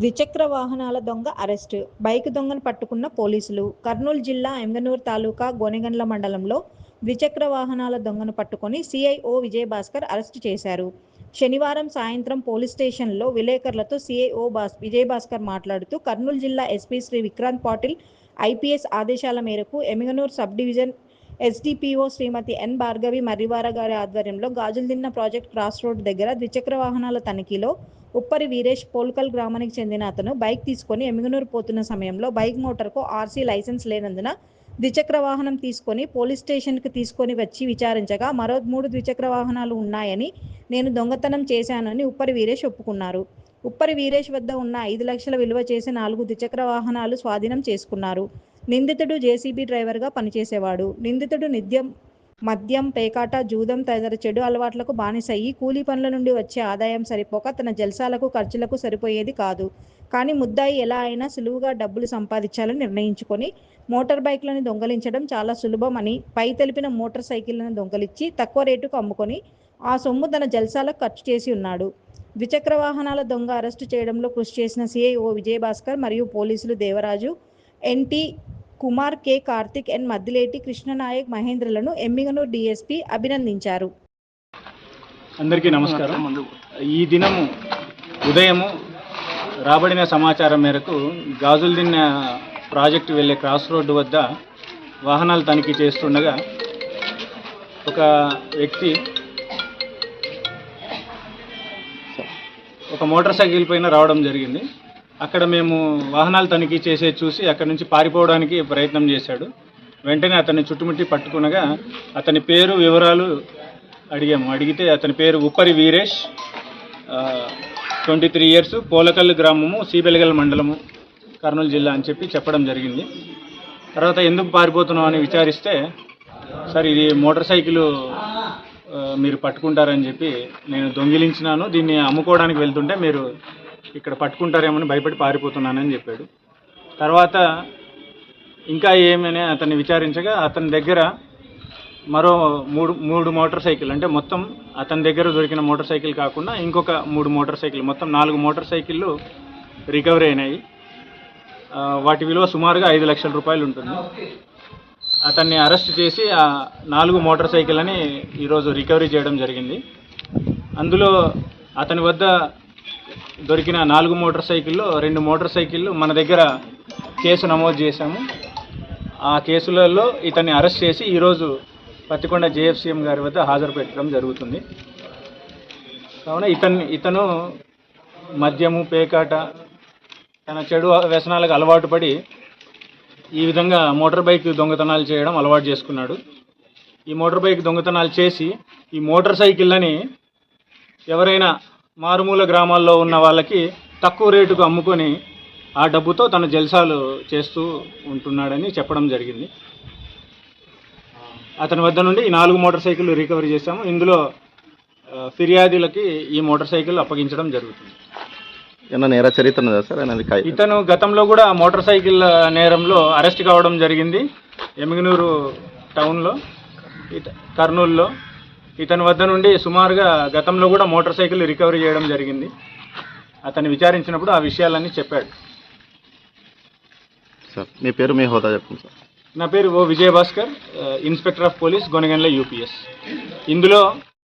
ద్విచక్ర వాహనాల దొంగ అరెస్టు. బైక్ దొంగను పట్టుకున్న పోలీసులు. కర్నూలు జిల్లా ఎమ్గనూరు తాలూకా గోనెగండ్ల మండలంలో ద్విచక్ర వాహనాల దొంగను పట్టుకొని సిఐఓ విజయభాస్కర్ అరెస్టు చేశారు. శనివారం సాయంత్రం పోలీస్ స్టేషన్లో విలేకరులతో సిఐఓ బాస్ విజయభాస్కర్ మాట్లాడుతూ కర్నూలు జిల్లా ఎస్పీ శ్రీ విక్రాంత్ పాటిల్ ఐపీఎస్ ఆదేశాల మేరకు Emmiganur sub division SDPO Shrimati N Bhargavi Marrivara గారి ఆధ్వర్యంలో గాజులదిన్న ప్రాజెక్ట్ క్రాస్ రోడ్ దగ్గర ద్విచక్ర వాహనాల తనిఖీలో ఉప్పరి వీరేష్ పోల్కల్ గ్రామానికి చెందిన అతను బైక్ తీసుకొని ఎమ్మిగనూరు పోతున్న సమయంలో బైక్ మోటార్కు ఆర్సీ లైసెన్స్ లేనందున ద్విచక్ర వాహనం తీసుకొని పోలీస్ స్టేషన్కి తీసుకొని వచ్చి విచారించగా మరో మూడు ద్విచక్ర వాహనాలు ఉన్నాయని నేను దొంగతనం చేశానని ఉప్పరి వీరేష్ ఒప్పుకున్నారు. ఉప్పరి వీరేష్ వద్ద ఉన్న ఐదు లక్షల విలువ చేసే నాలుగు ద్విచక్ర వాహనాలు స్వాధీనం చేసుకున్నారు. నిందితుడు జేసీబీ డ్రైవర్గా పనిచేసేవాడు. నిందితుడు నిత్యం మద్యం పేకాట జూదం తదితర చెడు అలవాట్లకు బానిసయ్యి కూలీ పనుల నుండి వచ్చే ఆదాయం సరిపోక తన జల్సాలకు ఖర్చులకు సరిపోయేది కాదు. కానీ ముద్దాయి ఎలా అయినా సులువుగా డబ్బులు సంపాదించాలని నిర్ణయించుకొని మోటార్ బైక్లను దొంగలించడం చాలా సులభం అని పై తెలిపిన మోటార్ సైకిళ్ళను దొంగలించి తక్కువ రేటుకు అమ్ముకొని ఆ సొమ్ము తన జల్సాలకు ఖర్చు చేసి ఉన్నాడు. ద్విచక్ర వాహనాల దొంగ అరెస్టు చేయడంలో కృషి చేసిన సిఐఓ విజయభాస్కర్ మరియు పోలీసులు Devaraju NT Kumar K. Karthik N. Maddileti Krishnanaik మహేంద్రలను Emmiganur DSP అభినందించారు. అందరికీ నమస్కారం. ఈ దినము ఉదయము రాబడిన సమాచారం మేరకు గాజులదిన్న ప్రాజెక్టు వెళ్ళే క్రాస్ రోడ్డు వద్ద వాహనాలు తనిఖీ చేస్తుండగా ఒక వ్యక్తి ఒక మోటార్ సైకిల్ పైన రావడం జరిగింది. అక్కడ మేము వాహనాలు తనిఖీ చేసే చూసి అక్కడ నుంచి పారిపోవడానికి ప్రయత్నం చేశాడు. వెంటనే అతన్ని చుట్టుముట్టి పట్టుకునగా అతని పేరు వివరాలు అడిగాము. అడిగితే అతని పేరు Uppari Veeresh twenty three years Polakallu గ్రామము సీబెలగల్ మండలము కర్నూలు జిల్లా అని చెప్పి చెప్పడం జరిగింది. తర్వాత ఎందుకు పారిపోతున్నావు అని విచారిస్తే సార్ ఇది మోటార్ సైకిల్ మీరు పట్టుకుంటారని చెప్పి నేను దొంగిలించినాను. దీన్ని అమ్ముకోవడానికి వెళ్తుంటే మీరు ఇక్కడ పట్టుకుంటారేమని భయపడి పారిపోతున్నానని చెప్పాడు. తర్వాత ఇంకా ఏమని అతన్ని విచారించగా అతని దగ్గర మరో మూడు మూడు మోటార్ సైకిల్ అంటే మొత్తం అతని దగ్గర దొరికిన మోటార్ సైకిల్ కాకుండా ఇంకొక మూడు మోటార్ సైకిల్ మొత్తం నాలుగు మోటార్ సైకిళ్ళు రికవరీ అయినాయి. వాటి విలువ సుమారుగా ఐదు లక్షల రూపాయలు ఉంటుంది. అతన్ని అరెస్ట్ చేసి ఆ నాలుగు మోటార్ సైకిల్ అని ఈరోజు రికవరీ చేయడం జరిగింది. అందులో అతని వద్ద దొరికిన నాలుగు మోటార్ సైకిల్లో రెండు మోటార్ సైకిళ్ళు మన దగ్గర కేసు నమోదు చేశాము. ఆ కేసులలో ఇతన్ని అరెస్ట్ చేసి ఈరోజు పత్తికొండ జేఎఫ్సీఎం గారి వద్ద హాజరు పెట్టడం జరుగుతుంది. కావున ఇతన్ని ఇతను మద్యము పేకాట తన చెడు వ్యసనాలకు అలవాటు పడి ఈ విధంగా మోటార్ బైక్ దొంగతనాలు చేయడం అలవాటు చేసుకున్నాడు. ఈ మోటార్ బైక్ దొంగతనాలు చేసి ఈ మోటార్ సైకిళ్ళని ఎవరైనా మారుమూల గ్రామాల్లో ఉన్న వాళ్ళకి తక్కువ రేటుకు అమ్ముకొని ఆ డబ్బుతో తన జల్సాలు చేస్తూ ఉంటున్నాడని చెప్పడం జరిగింది. అతని వద్ద నుండి ఈ నాలుగు మోటార్ సైకిల్ రికవరీ చేశాము. ఇందులో ఫిర్యాదులకి ఈ మోటార్ సైకిల్ అప్పగించడం జరుగుతుంది. నేర చరిత్ర సార్? ఇతను గతంలో కూడా మోటార్ సైకిల్ నేరంలో అరెస్ట్ కావడం జరిగింది. ఎమిగనూరు టౌన్లో కర్నూలులో. ఇతని వద్ద నుండి సుమారుగా గతంలో కూడా మోటార్ సైకిల్ రికవరీ చేయడం జరిగింది. అతన్ని విచారించినప్పుడు ఆ విషయాలన్నీ చెప్పాడు. సార్ మీ పేరు మీ హోదా చెప్పండి సార్. నా పేరు O Vijayabhaskar inspector of police Gonegandla UPS. ఇందులో